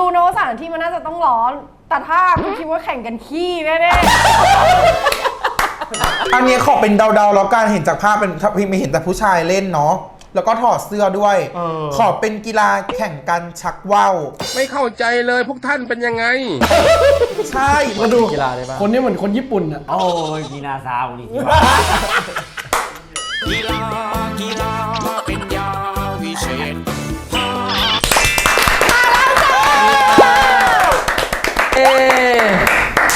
รู้นะว่าสถานที่มันน่าจะต้องร้อน แต่ถ้ากูคิดว่าแข่งกันขี้แน่อันนี้ขอเป็นเดาๆแล้วกันเห็นจากภาพเป็นถ้าพี่ไม่เห็นแต่ผู้ชายเล่นเนาะแล้วก็ถอดเสื้อด้วย เออ ขอเป็นกีฬาแข่งกันชักว่าวไม่เข้าใจเลยพวกท่านเป็นยังไง ใช่มาดูกีฬาได้ปะคนนี้เหมือนคนญี่ปุ่นอะ โอ้ยกีฬาซาวนี่ กีฬากีฬา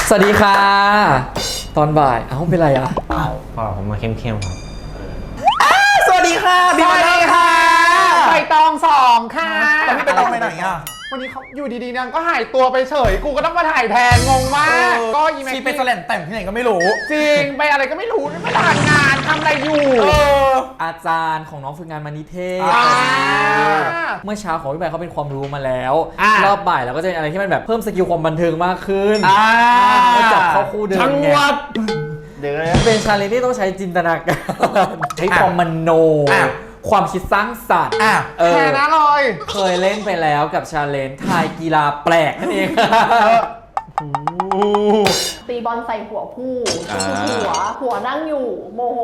สวัสดีค่ะ ตอนบ่าย เอ้าเป็นไรอะพอผมมาเข้มๆครับสวัสดีค่ะพี่มาเลยค่ะใบตองสองค่ะแล้วพี่ไปตองไปไหนอะ วันนี้เขาอยู่ดีๆนางก็หายตัวไปเฉย กูก็ต้องมาถ่ายแทนงงมาก ก็อีแม็กชีไปแสลนแต่งที่ไหนก็ไม่รู้ จริง ไปอะไรก็ไม่รู้ไม่ทำงานทำอะไรอยู่เอออาจารย์ของน้องฝึกงานมานิเทศอ่าเมื่อเช้าของพี่ใบเขาเป็นความรู้มาแล้วอ่ารอบบ่ายเราก็จะเป็นอะไรที่มันแบบเพิ่มสกิลความบันเทิงมากขึ้นอ่า ก็จับเข้าคู่เดิมจังไงหวัด เดี๋ยวนะ เป็นชาเลนจ์ที่ต้องใช้จินตนาการใช้ความมโน อะ ความคิดสร้างสรรค์อะเออแค่นั้นเลยเคยเล่นไปแล้วกับชาเลนจ์ทายกีฬาแปลกนั่นเองๆ ตีบอลใส่หัวผู้อ่า หัวหัวนั่งอยู่ โมโห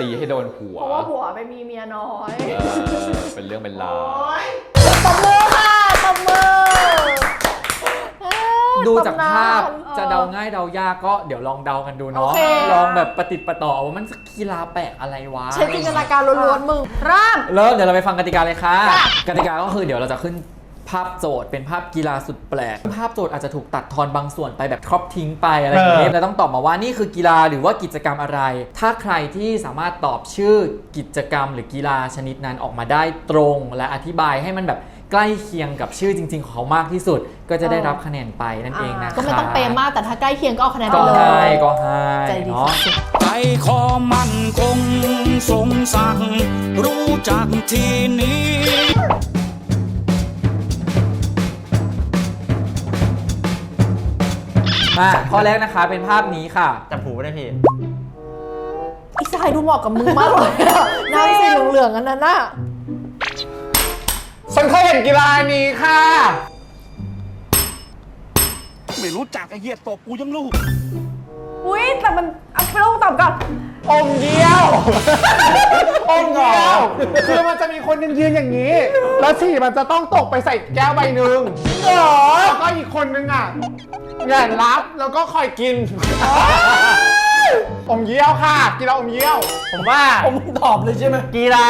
ตีให้โดนหัว เพราะว่าหัวไปมีเมียน้อยเป็นเรื่องเป็นราวตบมือค่ะตบมือเอ้ยดูจากภาพตำนน จะเดาง่ายเดายากก็เดี๋ยวลองเดากันดูเนาะโอเค ลองแบบประติดประต่อว่ามันกีฬาแปลกอะไรวะ ใช้จินตนาการล้วนๆมึงเริ่ม เริ่มเดี๋ยวเราไปฟังกติกาเลยค่ะค่ะกติกาก็คือเดี๋ยวเราจะขึ้น ภาพโจทย์เป็นภาพกีฬาสุดแปลก ภาพโจทย์อาจจะถูกตัดทอนบางส่วนไปแบบครอบทิ้งไปอะไรอย่างเงี้ยเราต้องตอบมาว่านี่คือกีฬาหรือว่ากิจกรรมอะไร ถ้าใครที่สามารถตอบชื่อกิจกรรม หรือกีฬาชนิดนั้นออกมาได้ตรง และอธิบายให้มันแบบใกล้เคียงกับชื่อจริง ๆ ของเขามากที่สุด ก็จะได้รับคะแนนไปนั่นเองนะคะก็ไม่ต้องเปย์มากแต่ถ้าใกล้เคียงก็เอาคะแนนไปก็เลให้ยก็ให้ใจดีเนาะ สุดใจคอมันคงสงสักรู้จักทีนี้ มาข้อแรกนะคะเป็นภาพนี้ค่ะ จับหูไม่ได้พี่ อีสายดูเหมาะกับมึงมากเลยอะหน้าสีเหลืองๆอันนั้นน่ะฉันเคยเห็นกีฬานี้ค่ะ ไม่รู้จักไอ้เหี้ยตบกูยังลูก อุ้ยแต่มันเอาไปลงตอบก่อนอมเยี่ยวอมเยี่ยวคือมันจะมีคนยืนๆอย่างนี้ แล้วฉี่มันจะต้องตกไปใส่แก้วใบหนึ่งเหรอแล้วก็อีกคนนึงอะแงนรับแล้วก็คอยกินอมเยี่ยวค่ะ กีฬาอมเยี่ยว ผมว่าผมตอบเลยใช่ไหมกีฬา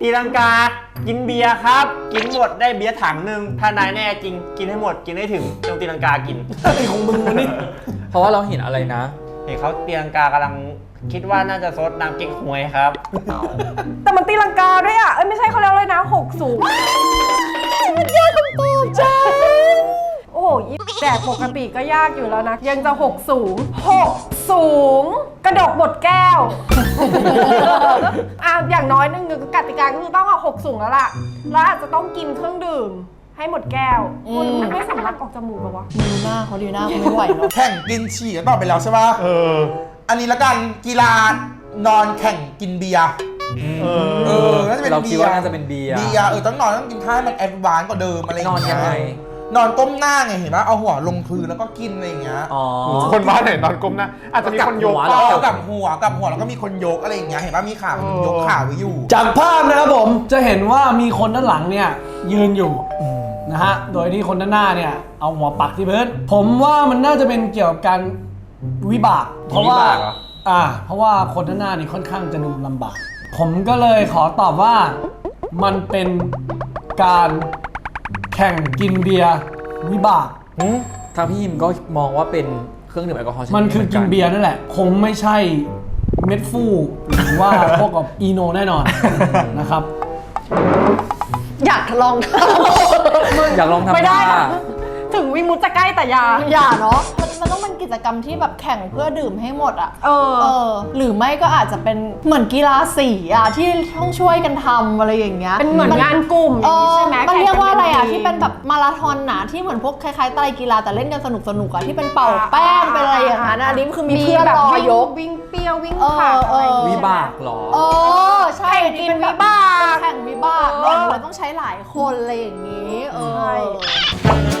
ตีลังกา กินเบียร์ครับ กินหมดได้เบียร์ถังหนึ่งถ้านายแน่จริง กินให้หมด กินให้ถึงต้องตีลังกากินอะไรของมึงวะนี่เพ ราะว่าเราเห็นอะไรนะ เห็นเขาตีลังกากำลังคิดว่าน่าจะซดน้ำเก๊กฮวยครับ แต่มันตีลังกาด้วยอะ เอ้ยไม่ใช่เขาเรียกเลยนะหกสูงมันยากคำตอบจังโอ้โหยี่แดดปกติก็ยากอยู่แล้วนะ ยังจะหกสูงหกสูง กระดกบดแก้ว อะอย่างน้อยหนึงกติกาก็คือต้องเอาหกสูงแล้วล่ะ แล้วอาจจะต้องกินเครื่องดื่ม ให้หมดแก้วคุณมันไม่สำลักออกจมูกหรอวะดูหน้าเขาดีหน้าเขาไม่ไหวเนาะแข่งกินฉี่ก็ตอบไปแล้วใช่ป่ะเออ อันนี้ละกันกีฬานอนแข่งกินเบียร์เออเออน่าจะเป็นเราเบีคิดยร์ว่าน่าจะเป็นเบียร์ เบียร์เออต้องนอนต้องกินท่าให้มันแอดวานซ์กว่าเดิมอะไรอย่างนอนยัเงี้งไง ยนอนก้มหน้าไงเห็นปะเอาหัวลงพื้นแล้วก็กินอะไรอย่างเงี้ย อ๋อ คนบ้านไหนนอนก้มหนะอาจจะมีคนยกหัวเปเหรล่าอเอากับหัวกับหัวแล้วก็มีคนยกอะไรอย่างเงี้ยเห็นปะมีขามันยกขาไว้อยู่ จากภาพนะครับผมจะเห็นว่ามีคนด้านหลังเนี่ยยืนอยู่ นะฮะ โดยที่คนด้านหน้าเนี่ย เอาหัวปักที่พื้น ผมว่ามันน่าจะเป็นเกี่ยวกับการวิบาก เพราะว่า วิบากเหรอ อ่า เพราะว่าคนด้านหน้านี่ค่อนข้างจะดูลำบาก ผมก็เลยขอตอบว่ามันเป็นการแข่งกินเบียร์วิบากทางพี่ยิมก็มองว่าเป็นเครื่องดื่มแอลกอฮอล์ชดมันคือกินหเบียร์นั่นแหละ คงไม่ใช่เม็ดฟูหรือว่า พวกกับอีโนแน่นอนนะครับ อยากลอง อยากลองทำไม่ได้ท่านะถึงวิมุตจะใกล้แต่อยา อย่าเนาะ มันมันต้องเป็นกิจกรรมที่แบบแข่งเพื่อดื่มให้หมดอะ เออ เออ หรือไม่ก็อาจจะเป็นเหมือนกีฬาสีอะที่ต้องช่วยกันทำอะไรอย่างเงี้ยเป็นเหมือนงานกลุ่มอเอย่างนี้อใช่ไหมมันเรียกว่าอะไรอะแข่งที่เป็นแบบมาราธอนนะที่เหมือนพวกคล้ายๆไตรกีฬาแต่เล่นกันสนุกสนุกๆอะที่เป็นเป่าแป้งเป็นอะไรอย่างนั้นอะอันนี้คือมีเพื่อนแบบรอวิ่งยก วิ่งเปรี้ยววิ่งเออผ่านอะไรอย่างเอองี้วิบากเหรอ เออใช่แข่งกินวิบากเป็นแข่งวิบากเออเนอะมันต้องใช้หลายคนอะไรอย่างนี้ เออ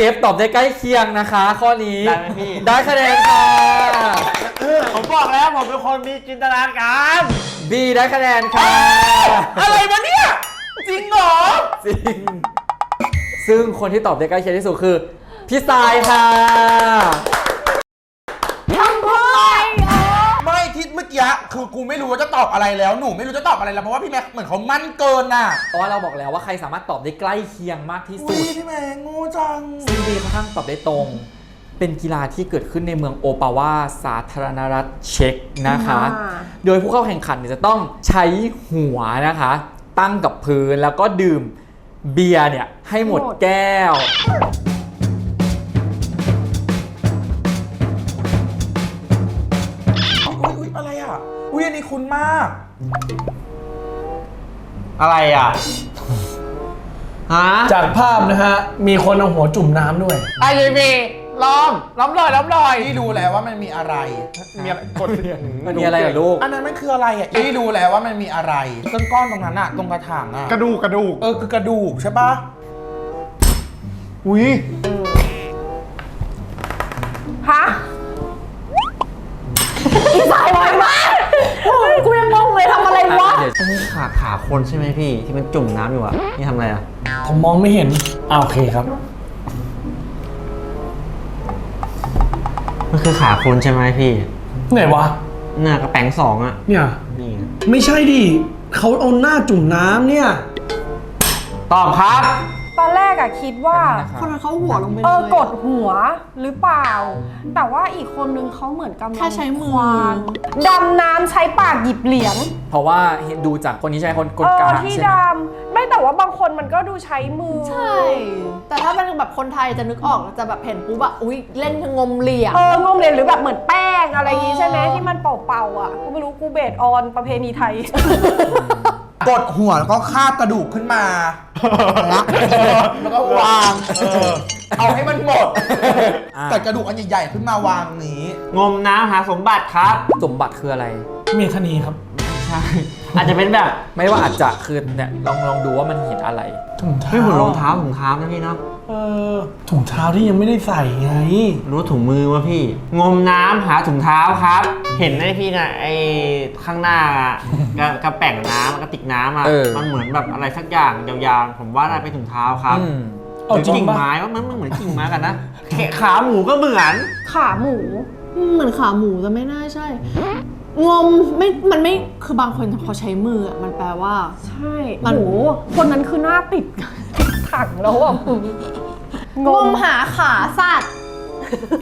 เจฟตอบได้ใกล้เคียงนะคะ ข้อนี้ได้ไหมพี่ ได้คะแนนค่ะผมบอกแล้วผมเป็นคนมีจินตนาการ บีได้คะแนนค่ะ อะไรวะเนี่ย จริงเหรอ จริง ซึ่งคนที่ตอบได้ใกล้เคียงที่สุดคือ พี่ทรายค่ะ กี้คือกูไม่รู้ว่าจะตอบอะไรแล้วหนูไม่รู้จะตอบอะไรแล้วเพราะว่าพี่แม็กเหมือนเขามั่นเกินน่ะเพราะว่าเราบอกแล้วว่าใครสามารถตอบได้ใกล้เคียงมากที่สุอุ้ดยพี่แม็กโงูจัง ซึ่งบีค่อนข้างตอบได้ตรง เป็นกีฬาที่เกิดขึ้นในเมืองโอปาวาสาธารณรัฐเช็กนะคะ อ่า โดยผู้เข้าแข่งขันเนี่ยจะต้องใช้หัวนะคะ ตั้งกับพื้นแล้วก็ดื่มเบียร์เนี่ยให้หมดแก้ว คุ้นมาก อะไรอะฮะจากภาพนะฮะ มีคนเอาหัวจุ่มน้ำด้วย ไอ้ยีมีล้อมล้อมลอยล้อมลอยพี่รู้แล้วว่ามันมีอะไรมีอะไรกดมันมีอะไรเหรอลูก อันนั้นมันคืออะไรอะพี่รู้แล้วว่ามันมีอะไรต้นก้อนตรงนั้นอะตรงกระถางอะกระดูกกระดูก เออคือกระดูกใช่ปะอุ้ย ขาขาคนใช่ไหมพี่ ที่มันจุ่มน้ำอยู่อะนี่ทำอะไรอะผมมองไม่เห็นอ่าโอเคครับ มันคือขาคนใช่ไหมพี่ ไหนวะ หน้ากระแปงสองอะเนี่ย นี่ไงไม่ใช่ดิเขาเอาหน้าจุ่มน้ำเนี่ย ตอบครับ ตอนแรกอะคิดว่า คนนั้นเขาหัวลงไปเลย เออกดหัวหรือเปล่า แต่ว่าอีกคนนึงเขาเหมือนกำลังแค่ใช้มือ ควานดำน้ำใช้ปากหยิบเหรียญเพราะว่าเห็นดูจากคนนี้ใช้คนกลเออกลางที่ใช่ไหมดำไม่แต่ว่าบางคนมันก็ดูใช้มือ ใช่ แต่ถ้าเป็นแบบคนไทยจะนึกออกจะแบบเห็นปุ๊บอะอุ้ยเล่นงมเหลี่ยม เอองมเหรียญหรือแบบเหมือนแป้งอะไรอย่างงี้ใช่ไหมเออ ที่มันเป่าๆอะกูไม่รู้กูเบสออนประเพณีไทย กดหัวแล้วก็คาบกระดูกขึ้นมาแล้วก็วาง เออเอาให้มันหมดอะแต่กระดูกอันใหญ่ๆขึ้นมาวางนี้ งมน้ำหาสมบัติครับ สมบัติคืออะไร เมธานีครับ ใช่ อาจจะเป็นแบบ ไม่ว่าอาจจะคือเนี่ยลองลองดูว่ามันเห็นอะไร ถุงเท้าไม่เหมือนรองเท้าถุงเท้านะพี่เนาะเออถุงเท้าที่ยังไม่ได้ใส่ไง รู้ถุงมือวะพี่ งมน้ำหาถุงเท้าครับ เห็นไหมพี่นะไอ้ข้างหน้าอะกระกระแป่งน้ำกระติกน้ำอะเออ มันเหมือนแบบอะไรสักอย่างยาวๆผมว่าน่าเป็นถุงเท้าครับอืม หเอารือจริงกิ่งปะ ไม้ว่ามันมันเหมือนกิ่งไม้กันนะแขะขาหมูก็เหมือน ขาหมูอืมเหมือนขาหมูแต่ไม่น่าใช่งมไม่มันไม่คือบางคนเขาใช้มืออะมันแปลว่า ใช่มันโหคนนั้นคือหน้าติด ติดถังแล้วอะงมหาขาสัตว์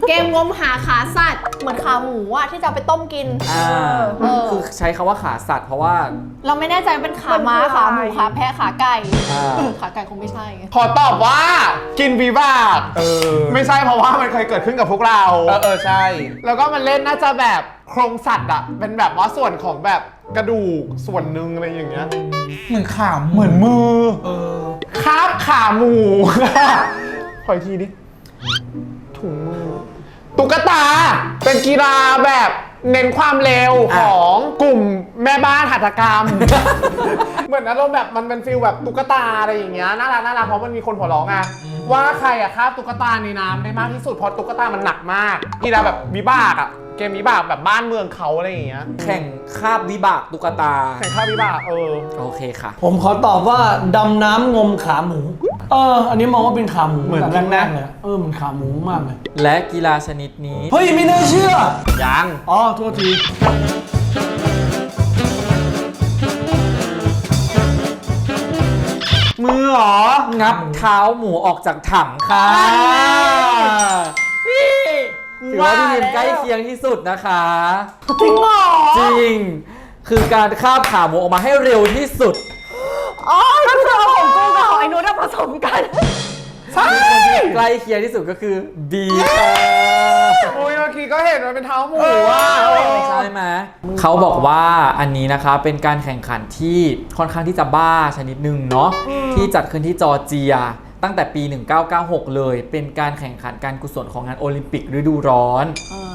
เกมงมหาขาสัตว์ เหมือนขาหมูอะที่จะเอาไปต้มกิน อ่าเออ คือใช้คำว่าขาสัตว์เพราะว่า เราไม่แน่ใจว่าเป็นขาม้าขาหมูขาแพะขาไก่อ่า ขาไก่คงไม่ใช่ไงขอตอบว่ากินวีบากเออไม่ใช่เพราะว่ามันเคยเกิดขึ้นกับพวกเรา เออเออใช่ แล้วก็มันเล่นน่าจะแบบ โครงสัตว์อะเป็นแบบว่าส่วนของแบบกระดูกส่วนหนึ่งอะไรอย่างเงี้ย เหมือนขามเหมือนมือ เออคาบขาหมู ขออีกทีดิ ถุงมือ ตุ๊กตา เป็นกีฬาแบบเน้นความเร็วอะของกลุ่มแม่บ้านหัตถกรรม เหมือนอารมณ์แบบมันเป็นฟิลแบบตุ๊กตาอะไรอย่างเงี้ยน่ารักน่ารักเพราะมันมีคนหัวเราะไงว่าใครอะคาบตุ๊กตาในน้ำได้มากที่สุดเพราะตุ๊กตามันหนักมากกีฬาแบบวิบากอะ เกมวิบากแบบบ้านเมืองเขาอะไรอย่างเงี้ยแข่งคาบวิบากตุ๊กตา แข่งข้าววิบากเออ โอเคค่ะ ผมขอตอบว่าดำน้ำงมขาหมู เออ อันนี้มองว่าเป็นขาหมูเหมือนแต่กันนะแรกๆเลยเออเหมือนขาหมูมากเลย และกีฬาชนิดนี้ เฮ้ย ไม่น่าเชื่อ ยัง อ๋อโทษทีมือเหรอ งับเท้าหมูออกจากถังค่ะนี่ ถือว่าพี่พิมใกล้เคียงที่สุดนะคะ จริงเหรอจริง คือการคาบขาหมูออกมาให้เร็วที่สุดอ๋อก็คือเอาของกูกับของไอ้นุชอะผสมกันมีคนที่ใกล้เคียงที่สุดก็คือบีค่ะโอ้ยเมื่อกี้ก็เห็นมันเป็นเท้าหมูว่าใช่ไหมเขาบอกว่าอันนี้นะคะเป็นการแข่งขันที่ค่อนข้างที่จะบ้าชนิดหนึ่งเนาะที่จัดขึ้นที่จอร์เจีย ตั้งแต่ปี 1996 เลย เป็นการแข่งขันการกุศลของงานโอลิมปิกฤดูร้อน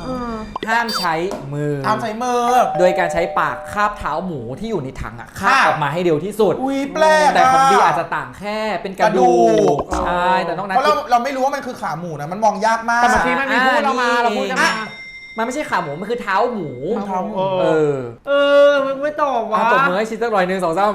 เออห้ามใช้มือ ทำใส่มือ โดยการใช้ปากคาบเท้าหมูที่อยู่ในถังอะคาบค่ะออกมาให้เร็วที่สุด อุ้ยแปลกแต่ของะบีอาจจะต่างแค่เป็นกระกระดูดูกกใช่แต่นอกนั้นเพราะเราเราไม่รู้ว่ามันคือขาหมูนะ มันมองยากมากแต่เมื่อกี้มันมีพูดเรามาเราพูดกันมา มันไม่ใช่ขาหมู มันคือเท้าหมู เท้าหมู เออ เออ มันไม่ตอบวะอะตบมือให้ชิดสักหน่อยหนึ่งสองสาม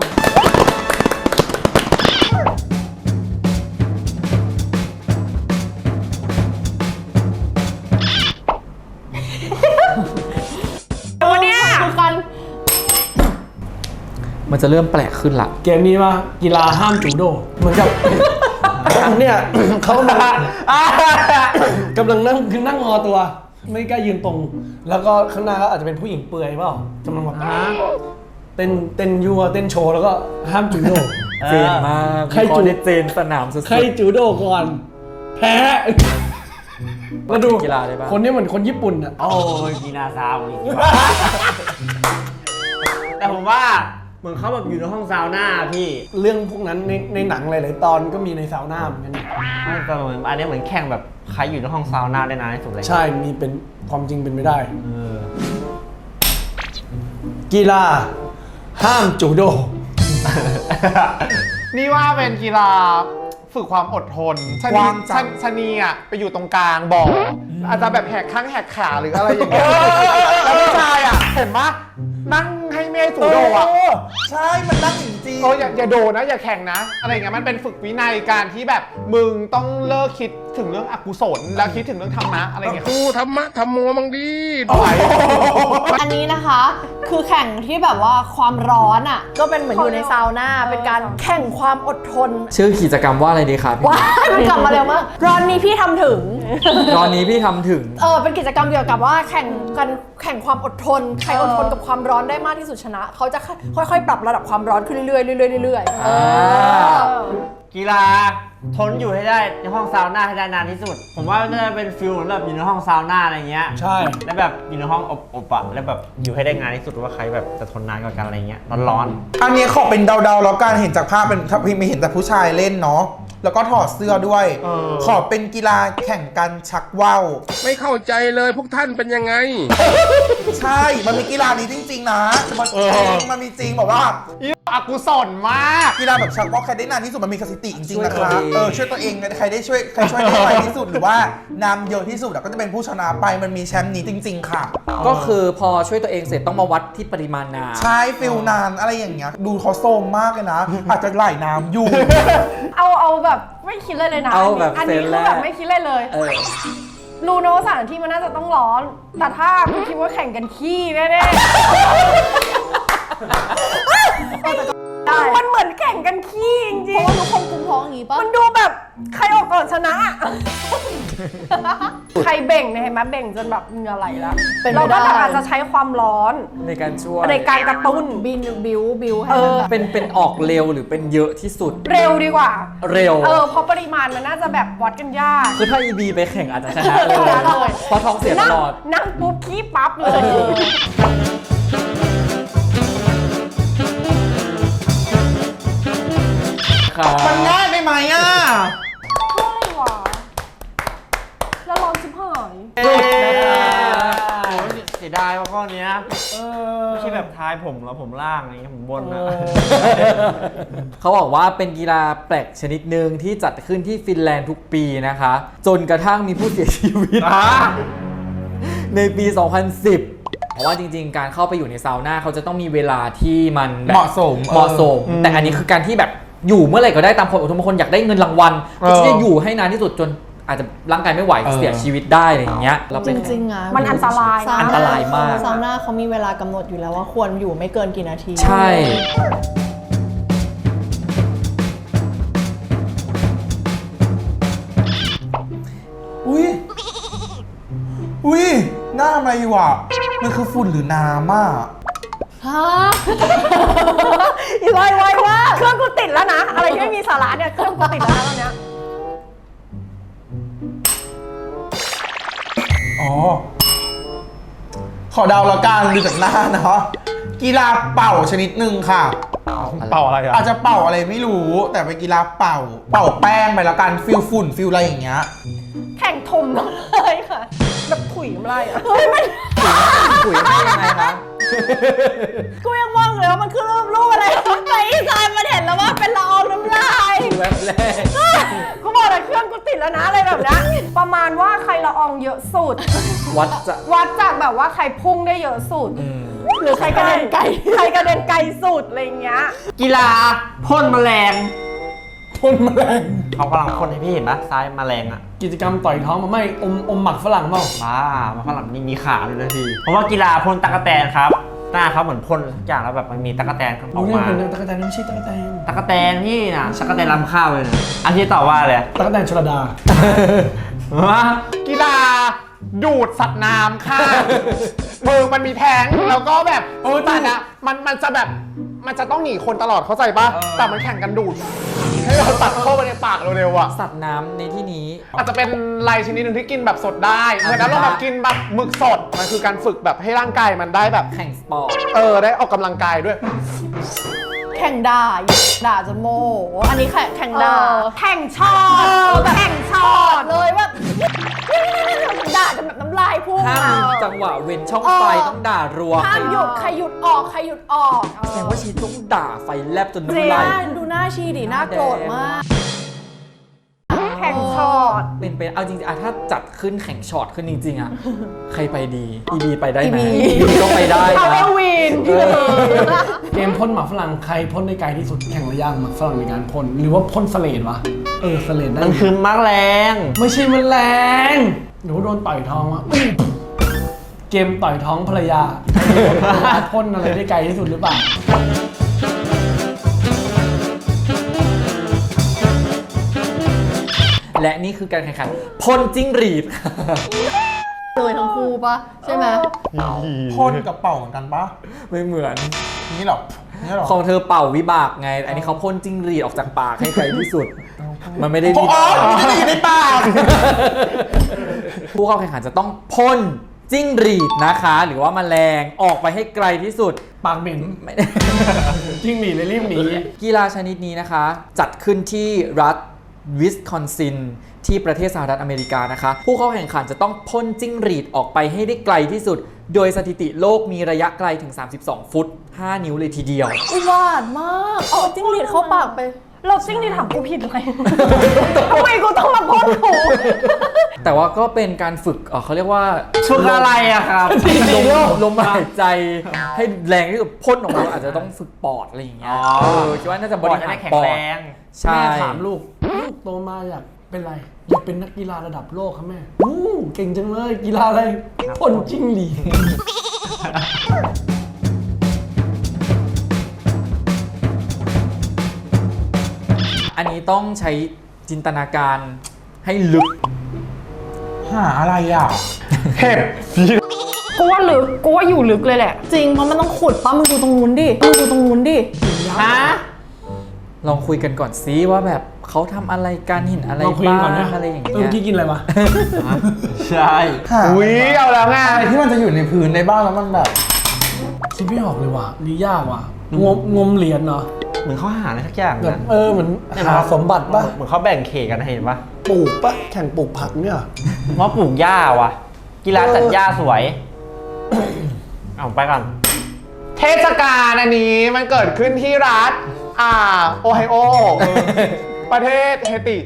มันจะเริ่มแปลกขึ้นละเกมนี้ว่ากีฬาห้ามจูโดเหมือนกับ เนี่ย เขากำลังกำลังนั่งคือนั่งงอตัว ไม่กล้ายืนตรง แล้วก็ข้างหน้าก็อาจจะเป็นผู้หญิงเปลือยเปล่ากำลังแบบเต้นเต้นยัวเต้นโชว์แล้วก็ห้ามจูโดเจนมากใครมีจูอในเจนสนามสุดใครจูโดก่อน แพ้มาดูกีฬาอะไรบ้างคนนี้เหมือนคนญี่ปุ่นอะโอ้ยกีนาซาวอีกแต่ผมว่าเห มือนเขาแบบอยู่ในห้องซาวน่าพี่เรื่องพวกนั้นในในหนังหลายๆตอนก็มีในซาวน่าเหมือนกันนะไม่แต่เหมือนอันนี้เหมือนแข่งแบบใครอยู่ในห้องซาวน่าได้นานที่สุดเลยใช่มีเป็นความจริงเป็นไม่ได้ เออกีฬา ห้ามจูโด นี่ว่าเป็นกีฬาฝึกความอดทนชะกนีว้างจัชะงชะนีอะไปอยู่ตรงกลางบ่อออาจจะแบบแหกข้างแหกขาหรืออะไรอย่างเงี้ยแล้วผู้ชายอะเห็นปะนั่ง ให้เมย์สูโดอะ เใช่มันนั่งจริงๆ เอออย่าอย่าโดนนะ อย่าแข่งนะ อะไรอย่างเงี้ยมันเป็นฝึกวินัยการที่แบบมึงต้องเลิกคิดถึงเรื่องอกุศลแล้วคิดถึงเรื่องธรรมะอะไรอย่างเงี้ย กูธรรมะธรรมโมมังดีเอาไว้อันนี้นะคะ คือแข่งที่แบบว่าความร้อนอะ ก็เป็นเหมือนอยู่ในซาวน่า เป็นการแข่งความอดทน ชื่อกิจกรรมว่าอะไรดีครับว้ายมันกลับมาเร็วมากร้อนนี้พี่ทำถึง ตอนนี้พี่ทำถึง เออเป็นกิจกรรมเกี่ยวกับว่าแข่งกันแข่งความอดทน ใครอดทนกับความร้อนได้มากที่สุดสุดชนะ เขาจะค่อยๆ ปรับระดับความร้อนขึ้นเรื่อยๆเรื่อยๆเรื่อยๆเออ กีฬา ทนอยู่ให้ได้ในห้องซาวน่าให้ได้นานที่สุด ผมว่าน่าจะเป็นฟิลเหมือนแบบอยู่ในห้องซาวน่าอะไรเงี้ยใช่ แล้วแบบอยู่ในห้องอบอบอะแล้วแบบอยู่ให้ได้งานที่สุดว่าใครแบบจะทนนานกว่ากันอะไรเงี้ยร้อนอันนี้ขอเป็นเดาๆแล้วกันเห็นจากภาพเป็นถ้าพี่ไม่เห็นแต่ผู้ชายเล่นเนาะแล้วก็ถอดเสื้อด้วยเออขอเป็นกีฬาแข่งกันชักว่าวไม่เข้าใจเลยพวกท่านเป็นยังไง ใช่ มันมีกีฬานี้จริง ๆ นะมันจริงมันมีจริงบอกว่าอีอกุศลมาก กีฬาแบบชักว่าวใครได้นานที่สุดมันมีสถิติจริงๆนะคช่วยรับตัวเองเออช่วยตัวเองใครได้ช่วยใครช่วยได้ไวที่สุดหรือว่านำเยอะที่สุดอะก็จะเป็นผู้ชนะไปมันมีแชมป์นี้จริง ๆ ค่ะ ก็คือพอช่วยตัวเองเสร็จต้องมาวัดที่ปริมาณน้ำ ใช่ฟิลนานอะไรอย่างเงี้ยดูเขาโซมมากเลยนะ อาจจะไหลน้ำอยู่ เอาเอาแบบไม่คิดเลยเลยนะเอาแบบอันนี้เซนคือแรกแบบไม่คิดเลยเลยเออ รู้นะว่าสถานที่มันน่าจะต้องร้อน แต่ถ้าคุณคิดว่าแข่งกันขี้แน่ๆ มันเหมือนแข่งกันขี้จริเพงราะว่าทุกคนกุมท้องอย่างงี้ป่ะ ๆ มันดูแบบใครออกก่อนชนะใครเบ่งเนี่ยเห็นไหมเบ่งจนแบบเหงื่อไหลแล้วเป็นไปเราก็ได้อาจจะใช้ความร้อนในการช่วยในการกระตุ้น บินบิวบิวให้เอมันอแบบ เป็นเป็นออกเร็วหรือเป็นเยอะที่สุด เร็วดีกว่า เร็ว เออเพราะปริมาณมันน่าจะแบบวัดกันยาก คือถ้าอีบีไปแข่งอาจจะชนะเลยชนะเลย เพราะท้องเสียตลอดนั่งนั่งปุ๊บขี้ปั๊บเลย ครับมันง่ายไปไหมอะไม่หวาแล้วร้อนชิบหายๆโอ้ยเสียดายว่าข้อเนี้ยไม่ใช่แบบท้ายผมแล้วผมล่างอะไรเงี้ยผมบนนะ เขาบอกว่าเป็นกีฬาแปลกชนิดหนึ่งที่จัดขึ้นที่ฟินแลนด์ทุกปีนะคะ จนกระทั่งมีผู้เสียชีวิตในปี 2010 เพราะว่าจริงๆ การเข้าไปอยู่ในซาวน่าเขาจะต้องมีเวลาที่มันแบบเหมาะสมเหมาะสม แต่อันนี้คือการที่แบบ อยู่เมื่อไหร่ก็ได้ตามความอดทนบางคนอยากได้เงินรางวัลก็จะอยู่ให้นานที่สุดจนอาจจะร่างกายไม่ไหวเออเสียชีวิตได้อะไรอย่างเงี้ยเราจเป็น ริงๆอะมันอันตรายซวอันตรายมาก ซาวน่าเขามีเวลากำหนดอยู่แล้วว่าควรอยู่ไม่เกินกี่นาที ใช่ อุ้ย อุ้ยหน้าอะไรอยู่อะมันคือฝุ่นหรือน้ำอะ ฮะไวไวว่าเครื่องกูติดแล้วนะ อะไรที่ไม่มีสาระเนี่ยเครื่องกูติดแล้วนะตอนเนี้ยอ๋อ ขอเดาละกันดูจากหน้าเนาะกีฬาเป่าชนิดหนึ่งค่ะ เป่าอะไรอะอาจจะเป่าอะไรไม่รู้ แต่เป็นกีฬาเป่า เป่าแป้งไปแล้วกันฟิลฝุ่นฟิลอะไรอย่างเงี้ย แข่งถมเลยค่ะ แบบถุยำลายอะเฮ้ยมัน ปุ๋ยให้ยังไงคะกูยังมองเลยว่ามันคือรูปรูปอะไรไปอีสานมันเห็นแล้วว่าเป็นละอองน้ำลายแวบแรกกูบอกเลยเครื่องกูติดแล้วนะอะไรแบบเนี้ยประมาณว่าใครละอองเยอะสุด วัดจะวัดจากแบบว่าใครพุ่งได้เยอะสุด หรือใครกระเด็นไกลใครกระเด็นไกลสุดอะไรอย่างเงี้ย กีฬาพ่นแมลง พ่นแมลงเขากำลังพ่นให้พี่เห็นปะซ้ายแมลงอะกิจกรรมต่อยท้องมาไม่อมอมหมักฝรั่งเปล่าบ้ามาข้างหลังนี่มีขาด้วยนะพี่เพราะว่ากีฬาพ่นตั๊กแตนครับหน้าเขาเหมือนพ่นทุกอย่างแล้วแบบมันมีตั๊กแตนอรู้อกเนี่ยมาเป็นตะกั่วแตนไม่ใช่ตะกั่วแตนตั๊กแตนพี่นะตั๊กแตนลำข้าวเลยนะอันที่ตอบว่าอะไร ตะกั่วแตนชลดาวะกีฬาดูดสัตว์น้ำค่ะมือมันมีแทงแล้วก็แบบเออแต่นะมันมันจะแบบ มันจะต้องหนีคนตลอดเข้าใจปะแต่มันแข่งกันดูด ให้เราตัดเข้าไปในปากเร็วๆอะ สัตว์น้ำในที่นี้ อาจจะเป็นลายชนิดหนึ่งที่กินแบบสดได้ เหมือนนั้นเราแบบกินแบบหมึกสด มันคือการฝึกแบบให้ร่างกายมันได้แบบ แข่งสปอร์ต เออ ได้ออกกำลังกายด้วย แข่งด่า ด่าจนโมโหอันนี้แข่งแข่งด่าแข่งชอเอตอแบบแข่ง จังหวะเว้นช่องเออไฟต้องด่ารัวห้ามหยุดใครหยุดออกใครหยุดออกแสดงว่าชีต้องด่าไฟแลบจนเรีน้ำลายนดูหน้าชีดิหน้าโกรธมาก แข่งชอตเป็นไปเอาจริงๆอะถ้าจัดขึ้นแข่งช็อตขึ้นจริงๆอะใครไปดีอีบีไปได้ไหม EB อีบีต้องไปได้พาเวนะลวินเกมพ่นหมักฝรั่งใครพ่นได้ไกลที่สุดแข่งระยะหมักฝรั่งในการพ่นหรือว่าพ่นสเลดวะเออสเลดได้มันคือมักแรง ไม่ใช่แมันแรงหนูโดนต่อยท้องวะอื้อ เกมต่อยท้องภรรยาพ่นอะไรได้ไกลที่สุดหรือเปล่า และนี่คือการแข่งขันพ่นจิ้งหรีดเลยทั้งคู่ปะใช่ไหมพ่นกับเป่าเหมือนกันปะไม่เหมือน นี่หรอนี่หรอของเธอเป่าวิบากไง อันนี้เขาพ่นจิ้งหรีดออกจากปากให้ไกลที่สุด มันไม่ได้อ๋วิอบากมันจะอยู่ในปากผู้เข้าแข่งขันจะต้องพ่น จิ้งหรีดนะคะ หรือว่าแมลงออกไปให้ไกลที่สุด ปากเหม็นไม่ได้จริงหนีเลยรีบหนีกีฬาชนิดนี้นะคะ จัดขึ้นที่รัฐวิสคอนซิน ที่ประเทศสหรัฐอเมริกานะคะ ผู้เข้าแข่งขันจะต้องพ่นจิ้งหรีดออกไปให้ได้ไกลที่สุด โดยสถิติโลกมีระยะไกลถึง 32 ฟุต 5 นิ้วเลยทีเดียว อุบาทมาก เอาจิ้งหรีดเข้าปากไป เราซิ่งที่ถามกูผิดเลยทำไมกูต้องมาพ่นกูแต่ว่าก็เป็นการฝึกเอ่อเขาเรียกว่าฝึกอะไรอะครับลมลมหายใจให้แรงที่สุดพ่นออกมาอาจจะต้องฝึกปอดอะไรอย่างเงี้ยอ๋อ เออคิดว่าน่าจะบริจะหาได้รแข็งปอดแรงใช่ แม่ถามลูกลูกโตมาอยากเป็นอะไร อยากเป็นนักกีฬาระดับโลกครับแม่อู้เก่งจังเลยกีฬาอะไรพ่นจิ้งหรีด อันนี้ต้องใช้จินตนาการให้ลึก หาอะไรอะ เห็บกูว่าลึกกูว่าอยู่ลึกเลยแหละ จริงเพราะมันต้องขุดป้ามึงดูตรงนู้นดิมึงดูตรงนู้นดิฮะลองคุยกันก่อนซิว่าแบบเขาทำอะไรกันเห็นอะไรลองคุยบ้าก่อนงนะอะไรอย่างเออเงี้ยเมื่อกี้กินอะไรวะ ใช่หาอุ้ยเอาแล้วไงอะไรที่มันจะอยู่ในพื้นได้บ้างแล้วมันแบบ คิดไม่ออกเลยว่ะนี่ยากว่ะงมงมเหรียญเนาะ เหมือนเขาหาอะไรสักอย่างแบบนะ เออเหมือนหาสมบัติปะเหมือนเขาแบ่งเขตกันนะเห็นปะปลูกปะแข่งปลูกผักเนี่ยเพราะปลูกหญ้าว่ะ กีฬาตัดหญ้าสวย เอาไปก่อน เทศกาลอันนี้มันเกิดขึ้นที่รัฐ อ่า โอไฮโอ ประเทศเฮติ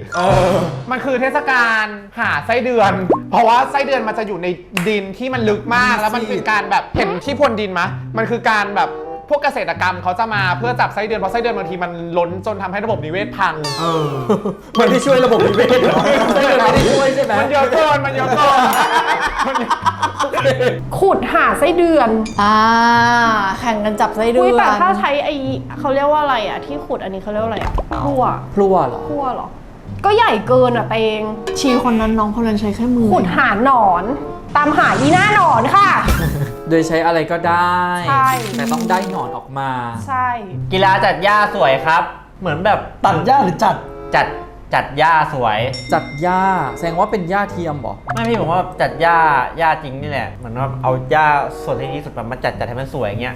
มันคือเทศกาลหาไส้เดือน เพราะว่าไส้เดือนมันจะอยู่ในดินที่มันลึกมาก แล้วมันเป็นการแบบเห็นที่พรวนดินมะ มันคือการแบบ พวกเกษตรกรรมเขาจะมาเพื่อจับไส้เดือนเพราะไส้เดือนบางทีมันล้นจนทำให้ระบบนิเวศพังมันไม่ช่วยระบบนิเวศเหรอไม่ได้ช่วยใช่ไหมมันเยอะเกินมันเยอะเกินมันเยอะขุดหาไส้เดือนอ่าแข่งกันจับไส้เดือุ้ยอนแต่ถ้าใช้ไอเขาเรียกว่าอะไรอะ ที่ขุดอันนี้เขาเรียกว่าอะไรอะพลั่วพลัวเหรอพลั่วเหรอ ก็ใหญ่เกินอะเตงชีคนนั้นน้องคนนั้นใช้แค่มือขุดหาหนอน ตามหาอีหน้าหนอนค่ะ โดยใช้อะไรก็ได้ ใช่ แต่ต้องได้หนอนออกมา ใช่ กีฬาจัดหญ้าสวยครับ เหมือนแบบตัดหญ้าหรือจัดจัด จัดหญ้าสวย จัดหญ้าแสดงว่าเป็นหญ้าเทียมเหรอไม่พี่ผมว่าจัดหญ้าหญ้าจริงนี่แหละเหมือนว่าเอาหญ้าส่วนที่ดีที่สุดแบบมาจัดจัดให้มันสวยอย่างเงี้ย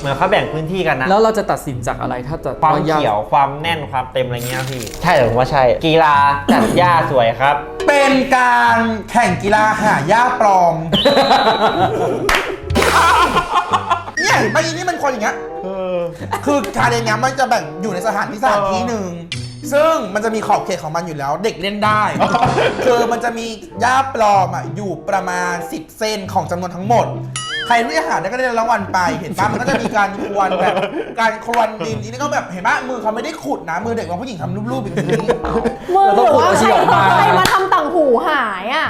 เหมือนเขาแบ่งพื้นที่กันนะ แล้วเราจะตัดสินจากอะไรถ้าจะความหญ้เขียวความแน่นความเต็มอะไรเงี้ยพี่ ใช่เหรอผมว่าใช่ กีฬาจัดหญ้าสวยครับ เป็นการแข่งกีฬาหาหญ้าปลอม เนี่ยเห็นปะอีนี่มันคนอย่างเงี้ยคือการเรียนเนี้ยมันจะแบ่งอยู่ในสถานที่สถานที่หนึ่ง ซึ่งมันจะมีขอบเขตของมันอยู่แล้ว เด็กเล่นได้ คือมันจะมีหญ้าปลอมอะอยู่ประมาณ 10 เซนของจำนวนทั้งหมด ใครรู้จะหาได้ก็ได้รางวัลไปเห็นปะมันก็จะมีการควนแบบการควนดินทีนี้ก็แบบเห็นปะมือเขาไม่ได้ขุดนะมือเด็กบางผู้หญิงทำรูปๆอย่างนี้มือหรือว่าเราต้องใครขุดเอาชีออกมาใครมาทำต่างหูหายอะ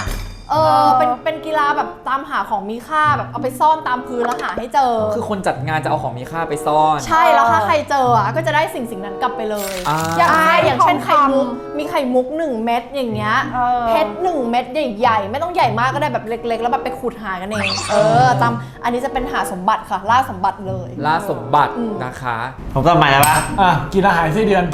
เออเป็นเป็นกีฬาแบบตามหาของมีค่าแบบเอาไปซ่อนตามพื้นแล้วหาให้เจอ คือคนจัดงานจะเอาของมีค่าไปซ่อน ใช่แล้วถ้าใครเจออะก็จะได้สิ่งสิ่งนั้นกลับไปเลยอ่า อย่างใช่อย่างเช่นทองคำไข่มุกมีไข่มุก1เม็ดอย่างเงี้ยเออ เพชรหนึ่งเม็ดใหญ่ๆไม่ต้องใหญ่มากก็ได้แบบเล็ก ๆ แล้วแบบไปขุดหากันเองเออตามอันนี้จะเป็นหาสมบัติค่ะล่าสมบัติเลย ล่าสมบัติอืม นะคะ ผมต้องมาแล้วปะอะกีฬาหายไส้เดือน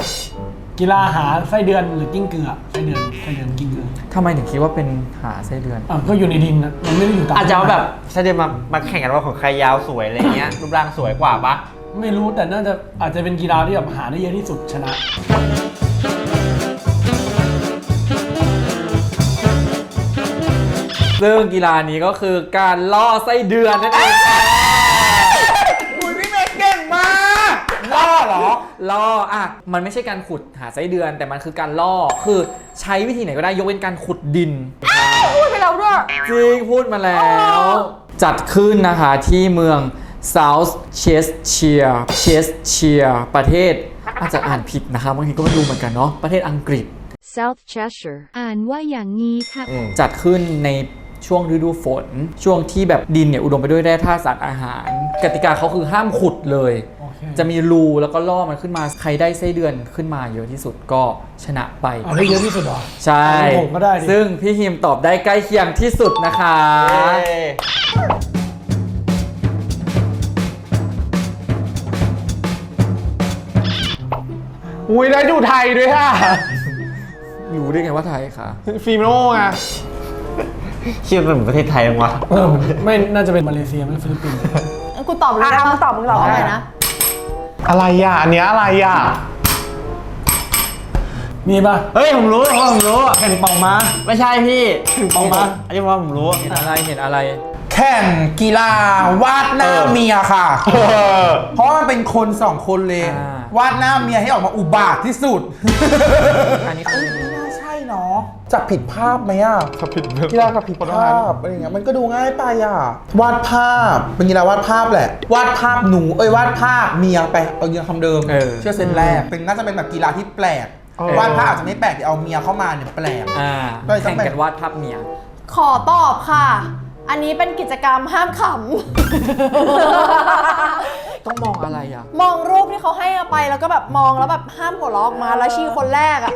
กีฬาหาไส้เดือนหรือกิ้งเกลือไส้เดือนไส้เดือนกิ้งเกลือ ทำไมถึงคิดว่าเป็นหาไส้เดือน อะก็อยู่ในดินนะมันไม่ได้อยู่ตามอาจจะเอาแบบใช่เดินมามาแข่งกันว่าของใครยาวสวยอะไรเงี้ยรูปร่างสวยกว่าปะไม่รู้แต่น่าจะอาจจะเป็นกีฬาที่แบบหาได้เยอะที่สุดชนะ ซึ่งกีฬานี้ก็คือการล่อไส้เดือนนั่นเองค่ะอุ้ยพี่เมย์เก่งมากล่อเหรอ ล่ออะมันไม่ใช่การขุดหาไส้เดือน แต่มันคือการล่อคือใช้วิธีไหนก็ได้ยกเว้นการขุดดินพูดไปแล้วด้วยจริงพูดมาแล้ว จัดขึ้นนะคะที่เมือง South Cheshire Cheshire ประเทศ อาจจะอ่านผิดนะคะบางทีก็ไม่รู้เหมือนกันเนาะประเทศอังกฤษ South Cheshire อ่านว่าอย่างนี้ค่ะ จัดขึ้นในช่วงฤดูฝน ช่วงที่แบบดินเนี่ยอุดมไปด้วยแร่ธาตุสารอาหาร กติกาเขาคือห้ามขุดเลยโอเค จะมีรูแล้วก็ล่อมันขึ้นมาใครได้ไส้เดือนขึ้นมาเยอะที่สุดก็ชนะไป เอาได้เยอะที่สุดเหรอใช่ เอาผมก็ได้ดิซึ่งพี่ฮิมตอบได้ใกล้เคียงที่สุดนะคะอุ้ยแล้วอยู่ไทยด้วยค่ะรู้ได้ไงว่าไทยคะฟิล์มโน่ไงคิดว่าเป็นเหมือนประเทศไทยมั้งวะ เออไม่น่าจะเป็นมาเลเซียไม่ฟิลิปปินส์ กูตอบเลยอะได้ปะมึงตอบมึงตอบเอะไรได้นะ อะไรอะ อันเนี้ยอะไรอะ มีป่ะเฮ้ย ผมรู้ผมว่าผมรู้ แข่งเป่าม้าไม่ใช่พี่เอามา อันนี้ผมว่าผมรู้ เห็นอะไรเห็นอะไร แข่งกีฬาวาดหน้าเออเมียค่ะ เออ เพราะมันเป็นคนสองคนเลย อ่า วาดหน้าเมียให้ออกมาอุบาทที่สุด อันนี้คือไม่น่าใช่ เนาะจับผิดภาพไหมอะจับผิดกีฬากับผิดภาพอะไรอย่างเงี้ยมันก็ดูง่ายไปอะวาดภาพเป็นกีฬาวาดภาพแหละ วาดภาพหนูเอ้ยวาดภาพเมียไปเอาเงินคำเดิมเออ เชื่อเซนแรกเป็นน่าจะเป็นแบบกีฬาที่แปลกเออ วาดภาพอาจจะไม่แปลกแต่เอาเมียเข้ามาเนี่ยแปลก อ่าก็เลยต้อแข่งงไปกันวาดภาพเมีย ขอตอบค่ะ อันนี้เป็นกิจกรรมห้ามขต้องมองอะไรอะำมองรูปที่เขาให้เอาไปแล้วก็แบบมองแล้วแบบห้ามหัวเราะออกมาแล้วชีคนแรกอะ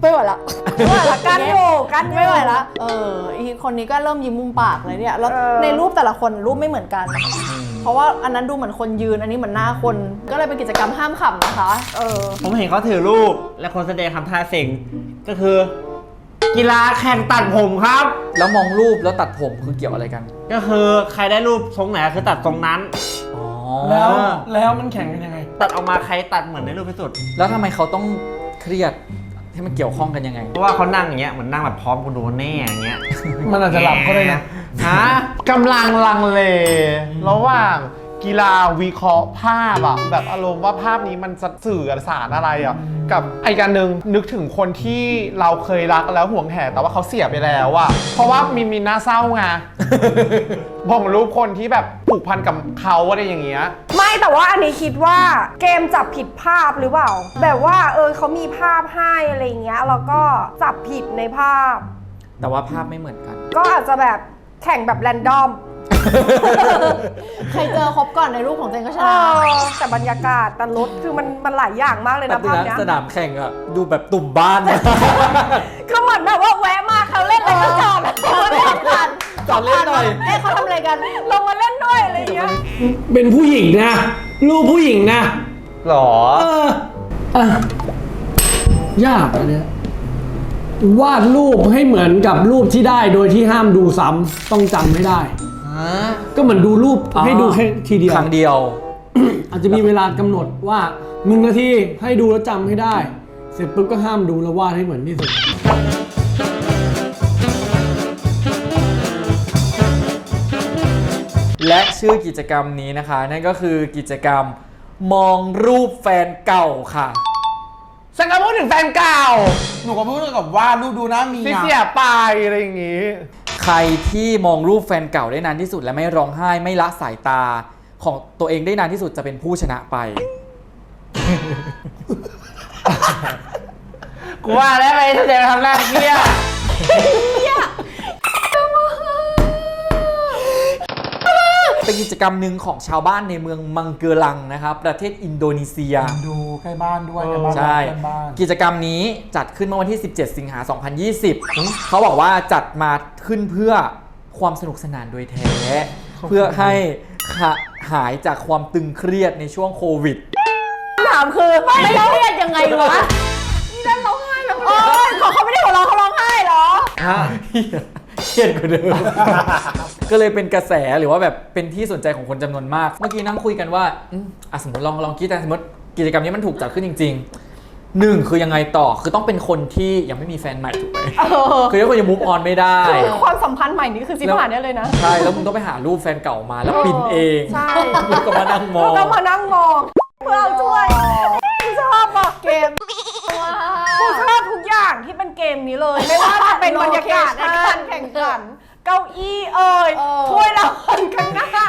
ไม่ไหวละไม่ไหวละกันอยู่กันอยู่ ไม่ไหวละเอออีกคนนี้ก็เริ่มยิ้มมุมปากเลยเนี่ย แล้วเออ ในรูปแต่ละคนรูปไม่เหมือนกัน เพราะว่าอันนั้นดูเหมือนคนยืนอันนี้เหมือนหน้าคน ก็เลยเป็นกิจกรรมห้ามขำนะคะ เออ ผมเห็นเขาถือรูปและคนแสดงคำท่าเซ็งก็คือ กีฬาแข่งตัดผมครับ แล้วมองรูปแล้วตัดผมคือเกี่ยวอะไรกัน ก็คือใครได้รูปทรงไหนคือตัดทรงนั้น อ๋อ แล้วแล้วมันแข่งกันยังไง ตัดออกมาใครตัดเหมือนในรูปที่สุด แล้วทำไมเขาต้องเครียด ให้มันเกี่ยวข้องกันยังไง เพราะว่าเขานั่งอย่างเงี้ยเหมือนนั่งแบบพร้อมกูโดนแน่อย่างเงี้ยมันอาจจะหลับก็ได้นะ ฮะกำลังลังเลระหว่าง กีฬาวิเคราะห์ภาพอะแบบอารมณ์ว่าภาพนี้มันจะสื่อสารอะไรอะกับไอ้การหนึ่งนึกถึงคนที่เราเคยรักแล้วห่วงแหนแต่ว่าเขาเสียไปแล้วอะเพราะว่ามีมีหน้าเศร้าไงผมรูปคนที่แบบผูกพันกับเขาอะไรอย่างเงี้ย ไม่แต่ว่าอันนี้คิดว่าเกมจับผิดภาพหรือเปล่า แบบว่าเออเขามีภาพให้อะไรเงี้ยแล้วก็จับผิดในภาพ แต่ว่าภาพไม่เหมือนกัน ก็อาจจะแบบแข่งแบบแรนดอม ใครเจอครบก่อนในรูปของตัวเองก็ชเอนะ อแต่บรรยากาศแต่รถคือมันมันหลายอย่างมากเลยแต่นะดูภาพนะเนี้ยสนามแข่งอะดูแบบตุ่มบ้านนะ คือเหมือนแบบว่าแวะมาเขาเล่นอะไรก็จอดเขาไม่ทำกันจอดเล่นหน่อย เอ๊ะเขาทำอะไรกัน ลงมาเล่นด้วยอะไรเงี้ย เป็นผู้หญิงนะลูกผู้หญิงนะ หรอ เอออะยากอันเนี้ยวาดรูปให้เหมือนกับรูปที่ได้โดยที่ห้ามดูซ้ำต้องจำให้ได้ ก็เหมือนดูรูปให้ดูแค่ทีเดียวครั้งเดียว อาจจะมีเวลากำหนดว่าหนึ่งนาทีให้ดูแล้วจำให้ได้ เสร็จปุ๊บก็ห้ามดูแล้ววาดให้เหมือนที่สุดและชื่อกิจกรรมนี้นะคะ นั่นก็คือกิจกรรมมองรูปแฟนเก่าค่ะฉันก็พูดถึงแฟนเก่า หนูก็พูดกับว่าดูดูนะมีที่นะเสียไปอะไรอย่างงี้ ใครที่มองรูปแฟนเก่าได้นานที่สุดและไม่ร้องไห้ไม่ละสายตา ของตัวเองได้นานที่สุดจะเป็นผู้ชนะไป กูว่าแล้วไปแสดงทำหน้าเกี้ย เป็นกิจกรรมหนึ่งของชาวบ้านในเมืองมังเกลังนะครับ ประเทศอินโดนีเซีย ดูใกล้บ้านด้วยใกล้บ้านใช่ใกล้บ้าน กิจกรรมนี้จัดขึ้นเมื่อวันที่ 17 สิงหา 2020 เขาบอกว่าจัดมาขึ้นเพื่อความสนุกสนานโดยแท้เพื่อให้ขะหายจากความตึงเครียดในช่วงโควิด ถามคือไม่เครียดยังไงวะนี่นั่นร้องไห้แล้วโอ้ยเขาเขาไม่ได้หัวเราะเขาร้องไห้เหรอ เครียดกว่าเดิม ก็เลยเป็นกระแสหรือว่าแบบเป็นที่สนใจของคนจำนวนมาก เมื่อกี้นั่งคุยกันว่าอืมอะสมมติลองลองคิดแต่สมมติกิจกรรมนี้มันถูกจัดขึ้นจริงๆหนึ่งคือยังไงต่อคือต้องเป็นคนที่ยังไม่มีแฟนใหม่ถูกไหมคือถ้าคนยังมูฟออนไม่ได้คือความสัมพันธ์ใหม่นี่คือซิบหายได้เลยนะใช่ แล้วมึงต้องไปหารูปแฟนเก่ามาแล้วปินเองใช่แล้วก็มานั่งมอแล้วงก็มานั่งมอง เพื่อเอาช่วยกูชอบอะเกมว้ากูช อบทุกอย่างที่เป็นเกมนี้เลย ไม่ว่าจะเป็นบรรยากาศในการแข่งขัน เก้าอี้เอ่ยถ้วยรางวัลข้างหน้า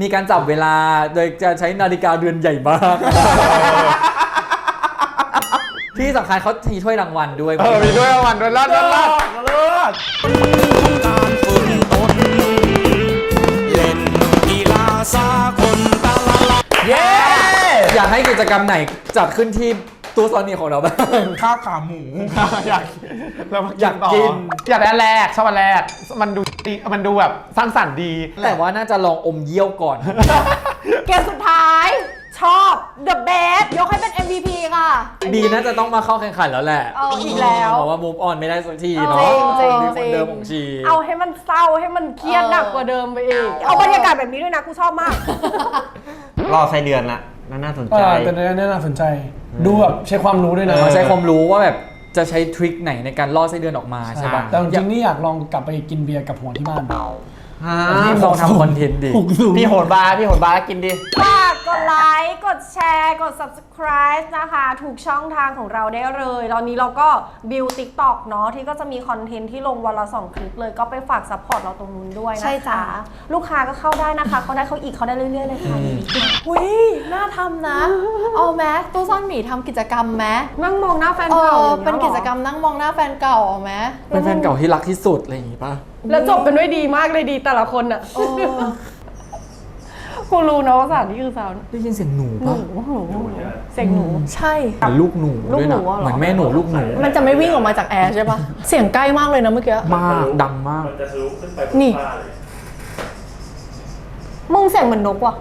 มีการจับเวลาโดยจะใช้นาฬิกาเรือนใหญ่มาก ที่สำคัญเขามีถ้วยรางวัลด้วย เออมีด้วยรางวัลด้วยรอดรอดรอดเลิศการฝึกตนเล่นกีฬาสากลตะละละ เย้ อยากให้กิจกรรมไหนจัดขึ้นที่ ตู้ซอนนี่ของเราบ้าง ข้าวขาหมู อยากเรามาอยากต่กิน อยากได้อันแรกชอบอันแรก มันดูดีมันดูแบบสร้างสรรค์ดีแต่ว่าน่าจะลองอมเยี่ยวก่อน เกมสุดท้าย ชอบ The Best ยกให้เป็น MVP ค่ะ ดีน่าจะต้องมาเข้าแข่งขันแล้วแหละเอาอีกแล้ว เพราะว่า move on ไม่ได้สักทีเนาะจริงๆนี่คนเดิมจริงของชี เอาให้มันเศร้าให้มันเครียดหนักกว่าเดิมไปอีก เอาบรรยากาศแบบนี้ด้วยนะ กูชอบมาก รอไส้เดือนละน่าน่าสนใจอ่าแต่น่าน่าสนใจ ดูแบบใช้ความรู้ด้วยนะเขาใช้ความรู้ว่าแบบจะใช้ทริคไหนในการล่อไส้เดือนออกมาใช่ป่ะแต่จริงๆนี่อยากลองกลับไปกินเบียร์กับหัวที่บ้าน ที่ลองทำคอนเทนต์ดิถูกสูงพี่โหดบาร์พี่โหดบาร์กินดิฝากกดไลค์กดแชร์กด subscribe นะคะ ถูกช่องทางของเราได้เลย ตอนนี้เราก็บิว TikTok เนาะที่ก็จะมีคอนเทนต์ที่ลงวันละ2คลิปเลยก็ไปฝากซัพพอร์ตเราตรงนู้นด้วยนะคะใช่จ้ะ ลูกค้าก็เข้าได้นะคะ เขาได้เขาอีกเขาได้เรื่อยๆเลยค่ะหุยน่าทำนะ เอาแม้ตู้ซ่อนหมีทำกิจกรรมแม้นั่งมองหน้าแฟนเอเก่าออย่างงี้ยเป็นกิจกรหรมนั่งมองหน้าแฟนเก่าเอาไหมเป็นแฟนเก่าที่รักที่สุดอะไรอย่างงี้ป่ะ แล้วจบกันด้วยดีมากเลยดีแต่ละคนอะเออกูรู้นะว่าสถานที่คือสาวได้ยินเสียงหนูหนูป่ะหนูหนูเสียงหนู ใช่ เหมือนลูกหนูลูกด้วยหนูนะอะเหรอ เหมือนแม่หนูลูกหนูมันจะไม่วิ่งออกมาจากแอร์ใช่ปะเสียงใกล้มากเลยนะเมื่อกี้ มากดังมากนี่มึงเสียงเหมือนนกว่ะ